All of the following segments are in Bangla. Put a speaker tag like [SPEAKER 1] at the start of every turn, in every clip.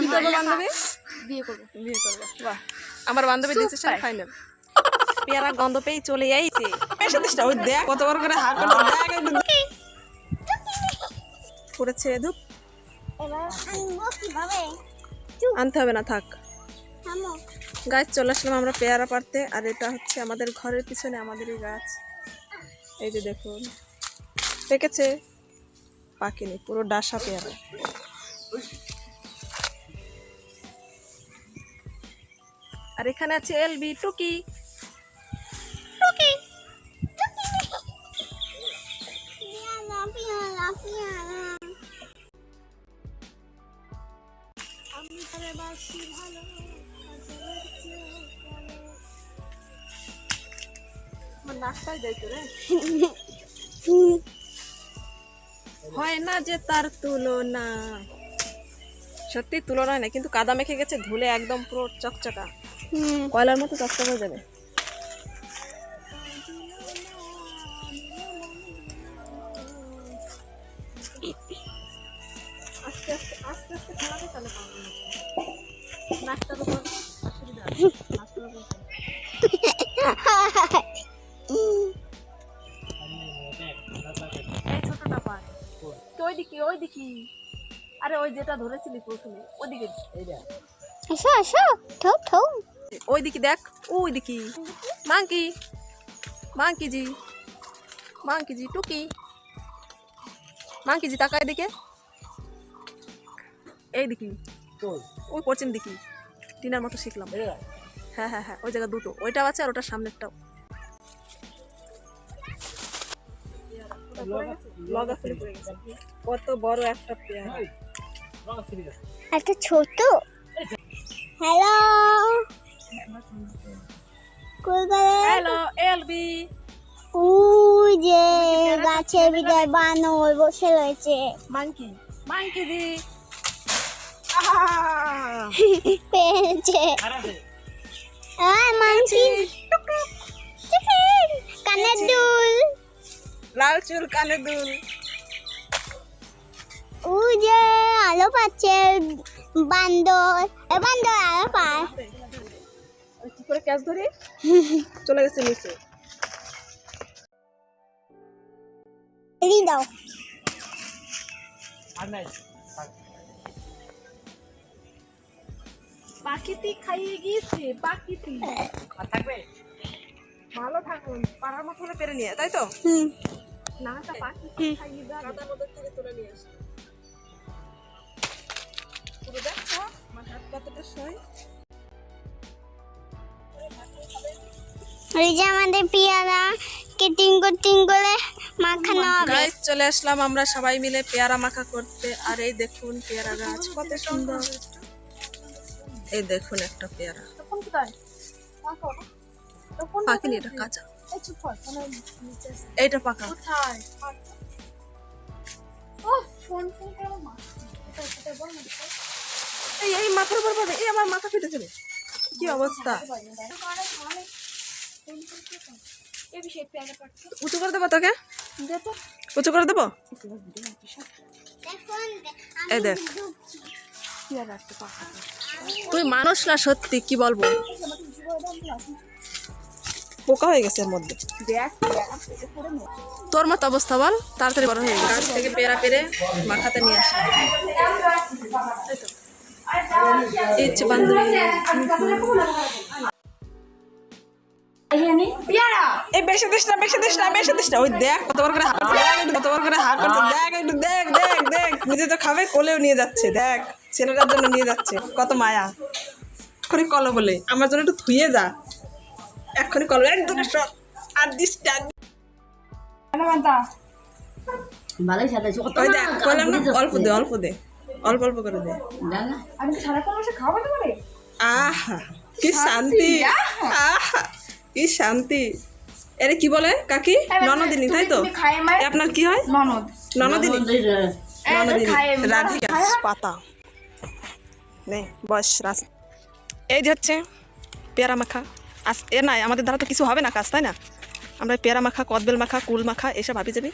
[SPEAKER 1] কি করব বান্ধবী?
[SPEAKER 2] বিয়ে করব।
[SPEAKER 1] বিয়ে করব। বাহ। আমার বান্ধবী ডিসিশন ফাইনাল পেয়ারা গন্ধ পেয়ে চলে যাইছে ওই দেখ কতবার করে হাত করে দেখ একটু দেখ। ধুপ।
[SPEAKER 2] এবার আনব কীভাবে?
[SPEAKER 1] আনতে হবে না থাক। গাছ চলে আসলাম আমরা পেয়ারা পারতে আর এটা হচ্ছে আমাদের ঘরের পিছনে আমাদেরই গাছ। এই যে দেখুন পেকেছে। পাকেনি পুরো ডাসা পেয়ারা। আর এখানে আছে এলবি টুকি। রে। হয় না যে তার তুলনা। সত্যি তুলনা না কিন্তু কাদা মেখে গেছে ধুলে একদম পুরো চকচকা। কয়লার মতো চকচকা হয়ে যাবে। আরে ওই যেটা ধরেছিলি প্রথমে ওইদিকে।
[SPEAKER 2] এসো এসো ঠো ঠো
[SPEAKER 1] ওই দিকে দেখ ওই দিকে monkey monkey ji monkey ji টুকি। মাংকি জি তাকা এদিকে। এই দিকে। ওই পশ্চিম দিকে। টিনার মতো শিখলাম। হ্যাঁ হ্যাঁ হ্যাঁ ওই জায়গা দুটো। ওইটাও আছে আর ওটার সামনেরটাও। কত বড় একটা পেয়ারা।
[SPEAKER 2] একটা ছোট। হ্যালো।
[SPEAKER 1] হ্যালো এলবি।
[SPEAKER 2] যে গাছের ভিতরে বানর বসে রয়েছে।
[SPEAKER 1] মাংকি মাংকি জি
[SPEAKER 2] পেয়েছে মানছি কানের দুল।
[SPEAKER 1] লাল চুল কানে দুল।
[SPEAKER 2] যে আলো পাচ্ছে বান্দর। এ বান্দর আলো পায়।
[SPEAKER 1] করে ক্যাচ ধরি চলে গেছে নিচে।
[SPEAKER 2] রি দাও।
[SPEAKER 1] পাখিটি খাইয়ে গিয়েছে পাখিটি থাকবে? ভালো থাকুন পাড়ার মতো পেরে নিয়ে তাই তো?
[SPEAKER 2] হুম।
[SPEAKER 1] না তা পাখিটি খাইয়ে দাও। তুলে নিয়ে পুরো আমার হাত কতটা
[SPEAKER 2] এই যে আমাদের পেয়ারা কেটিং কটিং করে মাখানো হবে
[SPEAKER 1] চলে আসলাম আমরা সবাই মিলে পেয়ারা মাখা করতে। আর এই দেখুন পেয়ারা গাছ কত সুন্দর। এই দেখুন একটা পেয়ারা।
[SPEAKER 2] তখন কোথায়? তখন
[SPEAKER 1] পাখিনি এটা কাঁচা।
[SPEAKER 2] এই চুপ কর ফোন নিচে আছে।
[SPEAKER 1] এইটা পাকা।
[SPEAKER 2] কোথায়? ও ফোন ফোন কেমন মারছে এটা এটা বল না
[SPEAKER 1] এই এই মাথার উপর পড়বে। এই আমার মাথা ফেটে যাবে কি অবস্থা
[SPEAKER 2] এই বিষয়ে পেয়ারা পাচ্ছে
[SPEAKER 1] উঁচু করে দেবো তোকে? উঁচু করে দেবো? এই দেখ। তুই মানুষ না সত্যি কি বলব? পোকা হয়ে গেছে এর মধ্যে। তোর মতো অবস্থা বল তাড়াতাড়ি বড় হয়ে গেছে। থেকে পেয়ারা পেরে মাখাতে নিয়ে আসে। এই হচ্ছে বান্ধবী। এই বেশি দিস না বেশি দিস না বেশি দিস না। ওই দেখ কতবার করে হাত দেখ একটু কতবার করে হাত করছে দেখ একটু দেখ দেখ দেখ। নিজে তো খাবে কোলেও নিয়ে যাচ্ছে দেখ। ছেলেটার জন্য নিয়ে যাচ্ছে কত মায়া। এক্ষুনি কলো বলে আমার জন্য একটু ধুয়ে যা। এক্ষুনি কলো এক দুটো সব আর দিস না।
[SPEAKER 3] ভালোই সাজাইছো কত
[SPEAKER 1] ওই
[SPEAKER 3] না
[SPEAKER 1] দেখ কলাম না অল্প দে অল্প দে অল্প অল্প করে দে। আহা কি শান্তি আহা। কি শান্তি। এরে কি বলে কাকি? ননদিনী তাই তো? আপনার কি হয়?
[SPEAKER 2] ননদ।
[SPEAKER 1] ননদিনী। ননদিনী। রাধিকা পাতা। নে বস রাস। এই যে হচ্ছে পেয়ারা মাখা। আস এ নাই আমাদের দ্বারা তো কিছু হবে না কাজ তাই না? আমরা পেয়ারা মাখা কদবেল মাখা কুল মাখা এসব ভাবি যাবি।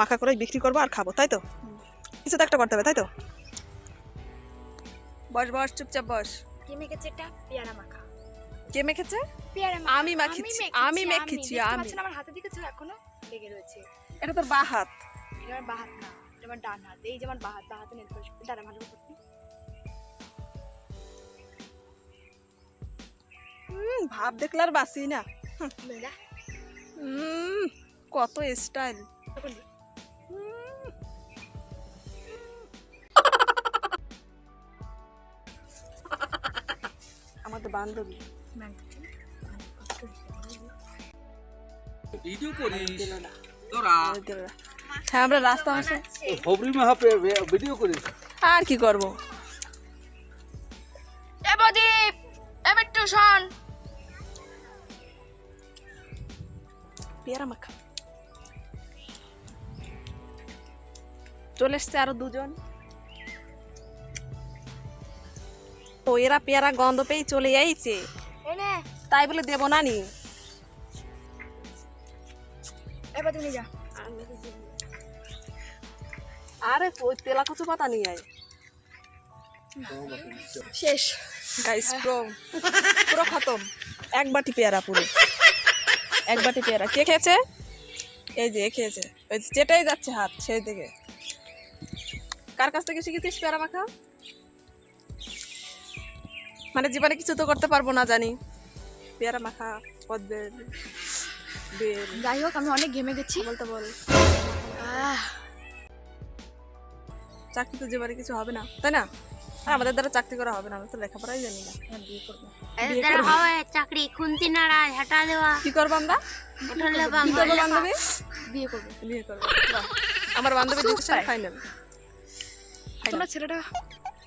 [SPEAKER 1] মাখা করে বিক্রি করব আর খাব তাই তো? কিছু তো একটা করতে হবে তাই তো? বস বস চুপচাপ বস।
[SPEAKER 4] কে মেখেছে এটা? পেয়ারা মাখা।
[SPEAKER 1] কে মেখেছে? আমি মাখিছি, আমি মেখেছি, আমি।
[SPEAKER 4] আমার হাতে দিকেছে এখনও লেগে রয়েছে।
[SPEAKER 1] এটা তোর বা হাত।
[SPEAKER 4] এটা আমার বাঁ হাত না এটা আমার ডান হাত। এই যেমন বাঁ হাত বাঁ হাতে নেল পলিশ দাঁড়া ভালো করতে।
[SPEAKER 1] হুম, ভাব দেখলে আর বাসি না। হুম, কত স্টাইল আমাদের বান্ধবী।
[SPEAKER 5] ভিডিও করিস? তোরা?
[SPEAKER 1] আর হ্যাঁ আমরা রাস্তা হাসে
[SPEAKER 5] হবরি মাহাপে ভিডিও করিস?
[SPEAKER 1] আর কি করব?
[SPEAKER 4] এ প্রদীপ এবার একটু শোন।
[SPEAKER 1] পেয়ারা মাখা। চলে এসছে আরও দুজন। তো এরা পেয়ারা গন্ধ পেয়ে চলে যাইছে। তাই বলে দেব না নি। আরে তেলা কচু পাতা নিয়ে
[SPEAKER 4] শেষ।
[SPEAKER 1] প্রো পুরো খতম। এক বাটি পেয়ারা পুরো। এক বাটি পেয়ারা। কে খেয়েছে? এই যে খেয়েছে। ওই যে চেটেই যাচ্ছে হাত, সেই থেকে কার কাছ থেকে শিখেছিস পেয়ারা মাখা? মানে জীবনে কিছু তো করতে পারব না জানি। পেয়ারা মাখা পদ্মের বেল।
[SPEAKER 4] যাই হোক আমি অনেক ঘেমে গেছি।
[SPEAKER 1] বলতে বল। চাকরি তো জীবনে কিছু হবে না তাই না? আমাদের দ্বারা চাকরি করা হবে না আমি তো লেখাপড়াই জানি না। বিয়ে করব।
[SPEAKER 2] হবে চাকরি খুন্তি নাড়া দেওয়া।
[SPEAKER 1] কি করব আমরা? কি করব? বান্ধবী?
[SPEAKER 4] বিয়ে করব।
[SPEAKER 1] বিয়ে করব। আমার বান্ধবী ফাইনাল
[SPEAKER 4] তোমরা ছেলেটা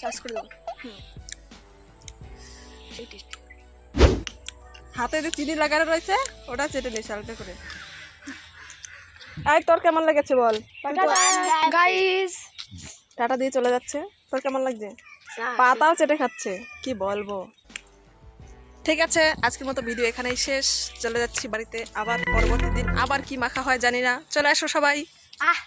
[SPEAKER 4] চাষ করে দেবো।
[SPEAKER 1] হাতে যে চিনি লাগানো রয়েছে ওটা চেটে নিস হালকা করে। আয় তোর কেমন লেগেছে বল?
[SPEAKER 4] Guys
[SPEAKER 1] tata. দিয়ে চলে যাচ্ছে। তোর কেমন লাগছে? পাতাও চেটে খাচ্ছে। কি বলব? ঠিক আছে আজকের মতো ভিডিও এখানেই শেষ। চলে যাচ্ছি বাড়িতে আবার পরবর্তী দিন আবার কি মাখা হয় জানি না। চলে আসো সবাই।
[SPEAKER 2] আহ